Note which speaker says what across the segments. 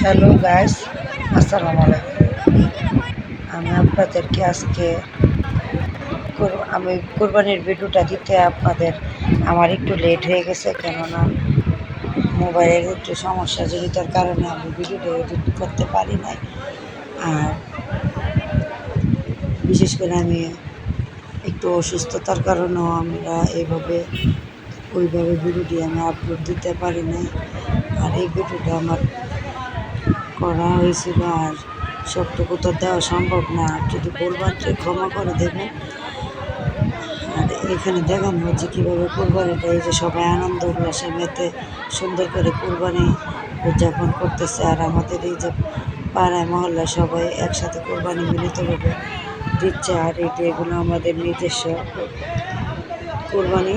Speaker 1: Hello guys আসসালামু আলাইকুম আমি আপনাদেরকে আজকে আমি কোরবানির ভিডিওটা দিতে আপনাদের আমার একটু লেট হয়ে গেছে, কেননা মোবাইলের একটু সমস্যা জড়িতর কারণে আমি ভিডিওটা এডিট করতে পারি নাই। আর বিশেষ করে আমি একটু অসুস্থতার কারণেও আমরা এইভাবে ওইভাবে ভিডিওটি আমি আপলোড দিতে পারি নাই। আর এই ভিডিওটা আমার করা হয়েছিল আর সবটুকু তো দেওয়া সম্ভব না। আর যদি যে ক্ষমা করে দেবেন, আর এখানে দেখানো হচ্ছে কীভাবে কোরবানিটা এই যে সবাই আনন্দ, উল্লাসে মেতে সুন্দর করে কোরবানি উদযাপন করতেছে। আর আমাদের এই যে পাড়ায় মহল্লা সবাই একসাথে কোরবানি মিলিতভাবে দিচ্ছে। আর যে এগুলো আমাদের নিজস্ব কোরবানি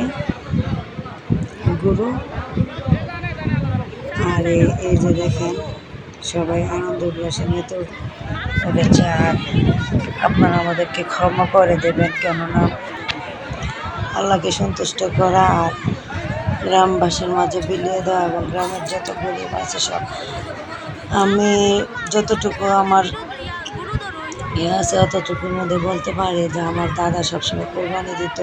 Speaker 1: গুরু। আর এই যে দেখেন, সবাই আনন্দ উল্লাসে মেতে উঠেছে আর আপনারা আমাদেরকে ক্ষমা করে দেবেন, কেননা আল্লাহকে সন্তুষ্ট করা আর গ্রামবাসীর মাঝে বিলিয়ে দেওয়া এবং গ্রামের যত গরিব আছে সব, আমি যতটুকু আমার ইয়ে আছে, অতটুকুর মধ্যে বলতে পারি যে আমার দাদা সবসময় কোরবানি দিত।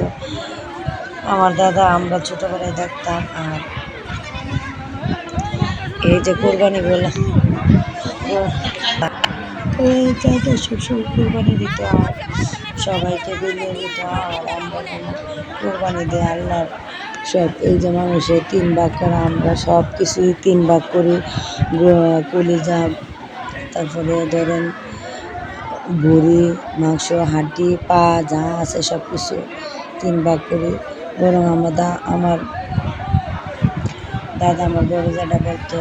Speaker 1: আমার দাদা আমরা ছোটোবেলায় দেখতাম আর এই যে কোরবানি বলে এই সবসময় কোরবানি দিত আর সবাইকে বিলিয়ে দিত আর আমরা কোরবানি দিয়ে আল্লাহর সব এই যে মানুষের তিন ভাগ করা আমরা সব কিছুই তিন ভাগ করি কলিজা, তারপরে ধরেন ভুড়ি, মাংস হাড্ডি পা, যা আছে সব কিছু তিন ভাগ করি। বরং আমার দা আমার দাদা আমার বড় দাদা বলতো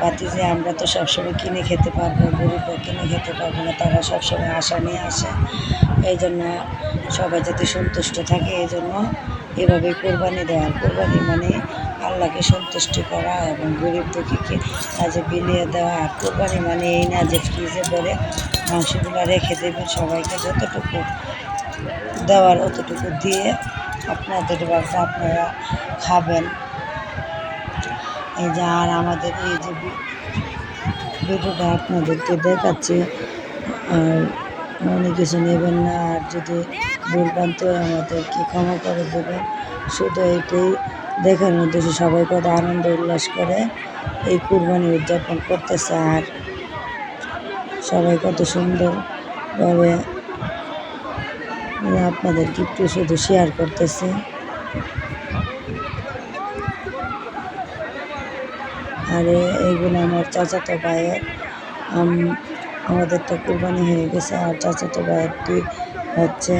Speaker 1: পাতি যে আমরা তো সবসময় কিনে খেতে পারব গরিবরা কিনে খেতে পারব না, তারা সবসময় আশা নিয়ে আসে। এই জন্য সবাই যাতে সন্তুষ্ট থাকে, এই জন্য এভাবে কোরবানি দেওয়া। কোরবানি মানে আল্লাহকে সন্তুষ্ট করা এবং গরিব দুঃখীকে কাজে বিলিয়ে দেওয়া। আর কোরবানি মানে এই না যে ফ্রিজে ভরে মাংসগুলো রেখে দেবেন সবাইকে যতটুকু দেওয়ার অতটুকু দিয়ে আপনাদের বাড়িতে আপনারা খাবেন। এই যে আর আমাদের এই যে ভিডিওটা আপনাদেরকে দেখাচ্ছি। আর মনে কিছু নেবেন না, আর যদি ভুলভ্রান্ত আমাদেরকে ক্ষমা করে দেবেন। শুধু এইটাই দেখানোর উদ্দেশ্যে সবাই কত আনন্দ, উল্লাস করে এই কুরবানি উদযাপন করতেছে। আর সবাই কত সুন্দরভাবে আপনাদেরকে একটু শুধু শেয়ার করতেছি। আর এইগুলো আমার চাচাতো ভাইয়ের। আমাদের আমাদেরটা কোরবানি হয়ে গেছে, আর চাচাতো ভাইয়েরটি হচ্ছে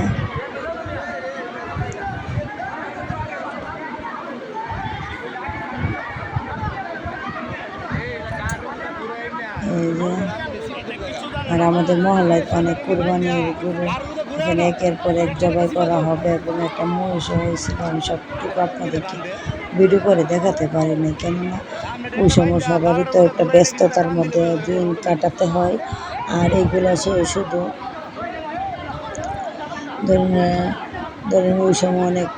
Speaker 1: এই যে আর আমাদের মহল্লায় অনেক কোরবানির গরু এখানে একের পর এক জবাই করা হবে এবং একটা মহিষও হয়েছিল। আমি সবটুকু আপনাদেরকে ভিডিও করে দেখাতে পারিনি, কেননা ওই সময় সবারই তো একটা ব্যস্ততার মধ্যে দিন কাটাতে হয়। আর এইগুলো সে শুধু ধরুন ধরুন ওই সময় অনেক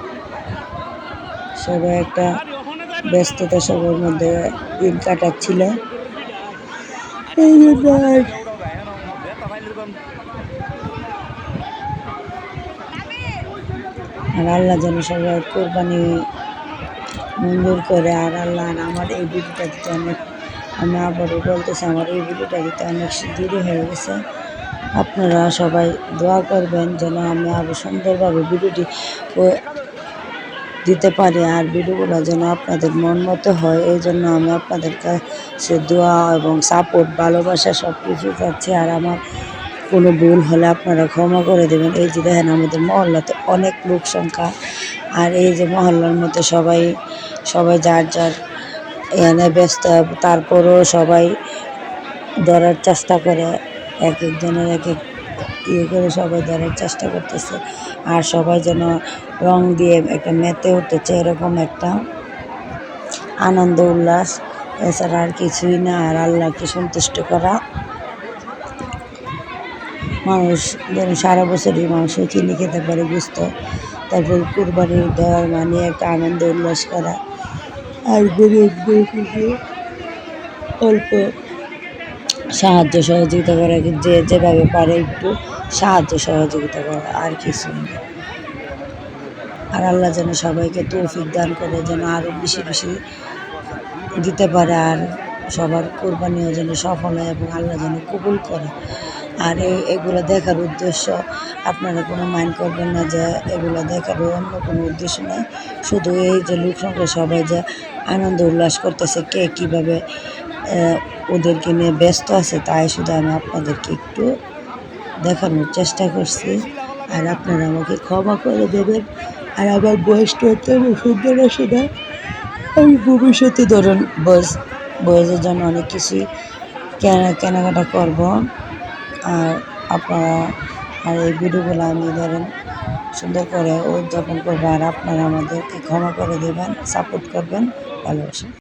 Speaker 1: সবাই একটা ব্যস্ততা সবার মধ্যে দিন কাটাচ্ছিল। এই জন্য আর আল্লাহ যেন সবাই কোরবানি মঞ্জুর করে, আর আল্লাহ আর আমার এই ভিডিওটা দিতে অনেক, আমি আবারও বলতেছি, আমার এই ভিডিওটা দিতে অনেক দেরি হয়ে গেছে। আপনারা সবাই দোয়া করবেন যেন আমি আরও সুন্দরভাবে ভিডিওটি দিতে পারি, আর ভিডিওগুলো যেন আপনাদের মন মতো হয়। এই জন্য আমি আপনাদের কাছে দোয়া এবং সাপোর্ট ভালোবাসা সব কিছু চাচ্ছি, আর আমার কোনো ভুল হলে আপনারা ক্ষমা করে দেবেন। এই যে দেখেন আমাদের মহল্লাতে অনেক লোক সংখ্যা। আর এই যে মহল্লার মধ্যে সবাই সবাই যার যার এখানে ব্যস্ত, তারপরও সবাই ধরার চেষ্টা করে। এক একজনের এক এক ইয়ে করে সবাই ধরার চেষ্টা করতেছে। আর সবাই যেন রং দিয়ে একটা মেতে উঠেছে এরকম একটা আনন্দ, উল্লাস। এছাড়া আর কিছুই না। আর আল্লাহকে সন্তুষ্ট করা মানুষ ধরুন সারা বছরই মাংস কিনে খেতে পারে বুঝতো তারপর কুরবানির দেওয়ার মানে একটা আনন্দ, উল্লাস করা। আর গরিবদেরকে অল্প সাহায্য সহযোগিতা করা যে যেভাবে পারে একটু সাহায্য সহযোগিতা করা, আর কিছু না। আর আল্লাহ যেন সবাইকে তৌফিক দান করে, যেন আরও বেশি বেশি দিতে পারে, আর সবার কোরবানিও যেন সফল হয় এবং আল্লাহ যেন কবুল করে। আর এগুলো দেখার উদ্দেশ্য আপনারা কোনো মাইন্ড করবেন না যে এগুলো দেখার অন্য কোনো উদ্দেশ্য নেই। শুধু এই যে লোক সংখ্যা সবাই যে আনন্দ উল্লাস করতেছে, কে কীভাবে ওদেরকে নিয়ে ব্যস্ত আছে তাই শুধু আমি আপনাদেরকে একটু দেখানোর চেষ্টা করছি। আর আপনারা আমাকে ক্ষমা করে দেবেন। আর আমার বয়সটা তেমন সুন্দর আসে না আমি ভবিষ্যতে ধরুন বয়স, বয়সের জন্য অনেক কিছুই কেনা, কেনাকাটা করব। আর আপনারা আর এই ভিডিওগুলো আমি ধরেন সুন্দর করে উদযাপন করব আর আপনারা আমাদেরকে ক্ষমা করে দেবেন সাপোর্ট করবেন ভালোবাসা